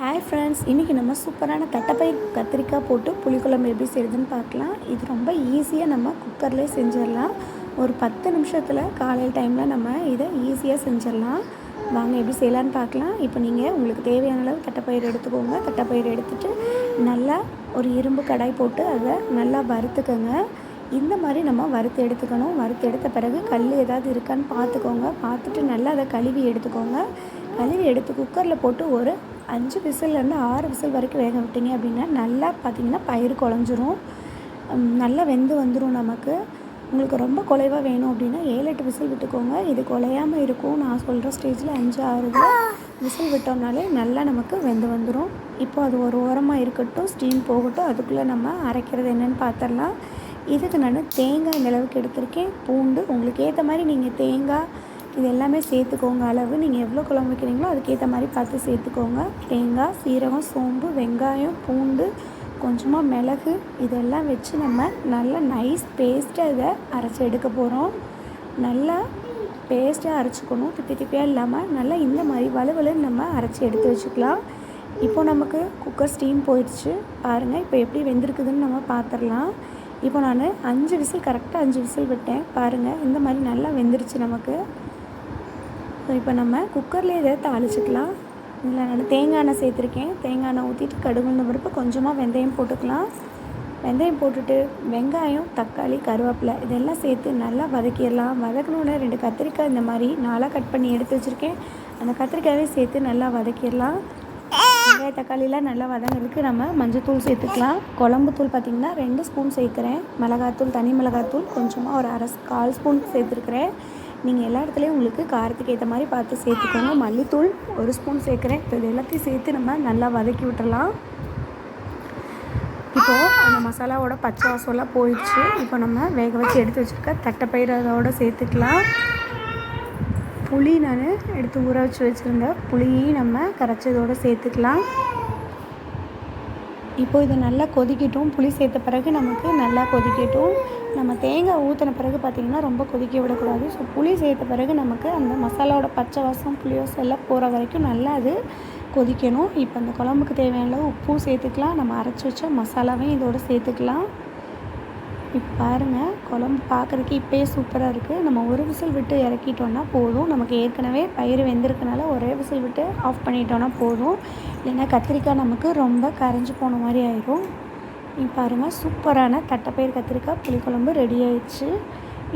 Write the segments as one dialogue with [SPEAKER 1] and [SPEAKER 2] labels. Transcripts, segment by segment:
[SPEAKER 1] Hi friends இன்றைக்கி நம்ம சூப்பரான தட்டைப்பயிர் கத்திரிக்காய் போட்டு புளிக்குழம்பு எப்படி செய்யுதுன்னு பார்க்கலாம். இது ரொம்ப ஈஸியாக நம்ம குக்கர்லேயே செஞ்சிடலாம். ஒரு பத்து நிமிஷத்தில் காலையில் டைமில் நம்ம இதை ஈஸியாக செஞ்சிடலாம். வாங்க எப்படி செய்யலான்னு பார்க்கலாம். இப்போ நீங்கள் உங்களுக்கு தேவையான அளவு தட்டைப்பயிர் எடுத்துக்கோங்க. தட்டைப்பயிர் எடுத்துகிட்டு நல்லா ஒரு இரும்பு கடாய் போட்டு அதை நல்லா வறுத்துக்கோங்க. இந்த மாதிரி நம்ம வறுத்து எடுத்துக்கணும். வறுத்து எடுத்த பிறகு கல் ஏதாவது இருக்கான்னு பார்த்துக்கோங்க. பார்த்துட்டு நல்லா அதை கழுவி எடுத்துக்கோங்க. கழுவி எடுத்து குக்கரில் போட்டு ஒரு அஞ்சு விசில்லேருந்து ஆறு விசில் வரைக்கும் வேக விட்டீங்க அப்படின்னா நல்லா பார்த்திங்கன்னா பயிர் குழஞ்சிரும். நல்லா வெந்து வந்துடும் நமக்கு. உங்களுக்கு ரொம்ப குலைவாக வேணும் அப்படின்னா ஏழு எட்டு விசில் விட்டுக்கோங்க. இது குலையாமல் இருக்கும். நான் சொல்கிற ஸ்டேஜில் அஞ்சு ஆறு விசில் விட்டோம்னாலே நல்லா நமக்கு வெந்து வந்துடும் இப்போ அது ஒரு ஓரமாக இருக்கட்டும் ஸ்டீம் போகட்டும் அதுக்குள்ளே நம்ம அரைக்கிறது என்னென்னு பார்த்துடலாம் இதுக்கு நான் தேங்காய் இந்த அளவுக்கு எடுத்திருக்கேன். பூண்டு உங்களுக்கு ஏற்ற மாதிரி நீங்கள் தேங்காய் இது எல்லாமே சேர்த்துக்கோங்க. அளவு நீங்கள் எவ்வளோ குழம்பு வைக்கிறீங்களோ அதுக்கேற்ற மாதிரி பார்த்து சேர்த்துக்கோங்க. தேங்காய் சீரகம் சோம்பு வெங்காயம் பூண்டு கொஞ்சமாக மிளகு இதெல்லாம் வச்சு நம்ம நல்லா நைஸ் பேஸ்ட்டை இதை அரைச்சி எடுக்க போகிறோம் நல்லா பேஸ்ட்டாக அரைச்சிக்கணும். திப்பி திப்பியாக இல்லாமல் நல்லா இந்த மாதிரி வலுவலுன்னு நம்ம அரைச்சி எடுத்து வச்சுக்கலாம். இப்போ நமக்கு குக்கர் ஸ்டீம் போயிடுச்சு. பாருங்கள் இப்போ எப்படி வெந்திருக்குதுன்னு நம்ம பார்த்துடலாம் இப்போ நான் அஞ்சு விசில் கரெக்டாக அஞ்சு விசில் விட்டேன். பாருங்கள் இந்த மாதிரி நல்லா வெந்துருச்சு நமக்கு. ஸோ இப்போ நம்ம குக்கர்லேயே இதை தாளிச்சிக்கலாம். இதில் நான் தேங்காய் எண்ணெய் சேர்த்துருக்கேன். தேங்காய் எண்ணெய் ஊற்றிட்டு கடுகுந்த பிறப்பு கொஞ்சமாக வெந்தயம் போட்டுக்கலாம். வெந்தயம் போட்டுட்டு வெங்காயம் தக்காளி கருவேப்பிலை இதெல்லாம் சேர்த்து நல்லா வதக்கிடலாம். வதக்கணுன்னு ரெண்டு கத்திரிக்காய் இந்த மாதிரி நாளாக கட் பண்ணி எடுத்து வச்சுருக்கேன். அந்த கத்திரிக்காயை சேர்த்து நல்லா வதக்கிடலாம். வெங்காய தக்காளிலாம் நல்லா வதங்கிறதுக்கு நம்ம மஞ்சத்தூள் சேர்த்துக்கலாம். குழம்பு தூள் பார்த்திங்கன்னா ரெண்டு ஸ்பூன் சேர்க்குறேன். மிளகாத்தூள் தனி மிளகாத்தூள் கொஞ்சமாக ஒரு அரை கால் ஸ்பூன் சேர்த்துருக்குறேன். நீங்கள் எல்லா இடத்துலையும் உங்களுக்கு காரத்துக்கு ஏற்ற மாதிரி பார்த்து சேர்த்துக்கோங்க. மல்லித்தூள் ஒரு ஸ்பூன் சேர்க்குறேன். இப்போ இது எல்லாத்தையும் சேர்த்து நம்ம நல்லா வதக்கி விட்டுறலாம். இப்போது அந்த மசாலாவோட பச்சை வாசம்லாம் போயிடுச்சு. இப்போ நம்ம வேக வச்சு எடுத்து வச்சுருக்க தட்டைப்பயிறு அதோட சேர்த்துக்கலாம். புளி நான் எடுத்து ஊற வச்சு வச்சுருந்த புளியையும் நம்ம கரைச்சதோடு சேர்த்துக்கலாம். இப்போ இது நல்லா கொதிக்கட்டும். புளி சேர்த்த பிறகு நமக்கு நல்லா கொதிக்கட்டும். நம்ம தேங்காய் ஊற்றின பிறகு பார்த்திங்கன்னா ரொம்ப கொதிக்க விடக்கூடாது. ஸோ புளி சேர்த்த பிறகு நமக்கு அந்த மசாலாவோட பச்சை வாசம் புளி எல்லாம் போகிற வரைக்கும் நல்லா அது கொதிக்கணும். இப்போ அந்த குழம்புக்கு தேவையான அளவு உப்பும் சேர்த்துக்கலாம். நம்ம அரைச்சி வச்ச மசாலாவையும் இதோடு சேர்த்துக்கலாம். இப்போ பாருங்கள் குழம்பு பார்க்குறதுக்கு இப்போயே சூப்பராக இருக்குது நம்ம ஒரு விசில் விட்டு இறக்கிட்டோன்னா போதும். நமக்கு ஏற்கனவே பயிர் வெந்திருக்கனால ஒரே விசில் விட்டு ஆஃப் பண்ணிட்டோன்னா போதும். இல்லைன்னா கத்திரிக்காய் நமக்கு ரொம்ப கரைஞ்சி போன மாதிரி ஆயிடும் இப்போ பாருங்கள் சூப்பரான தட்டைப்பயிர் கத்திரிக்காய் புளிக்குழம்பு ரெடி ஆயிடுச்சு.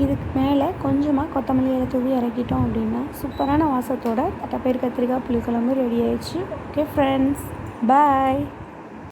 [SPEAKER 1] இதுக்கு மேலே கொஞ்சமாக கொத்தமல்லி இலை தூவி இறக்கிட்டோம் அப்படின்னா சூப்பரான வாசத்தோட தட்டைப்பயிர் கத்திரிக்காய் புளிக்குழம்பு ரெடி ஆயிடுச்சு. Okay friends bye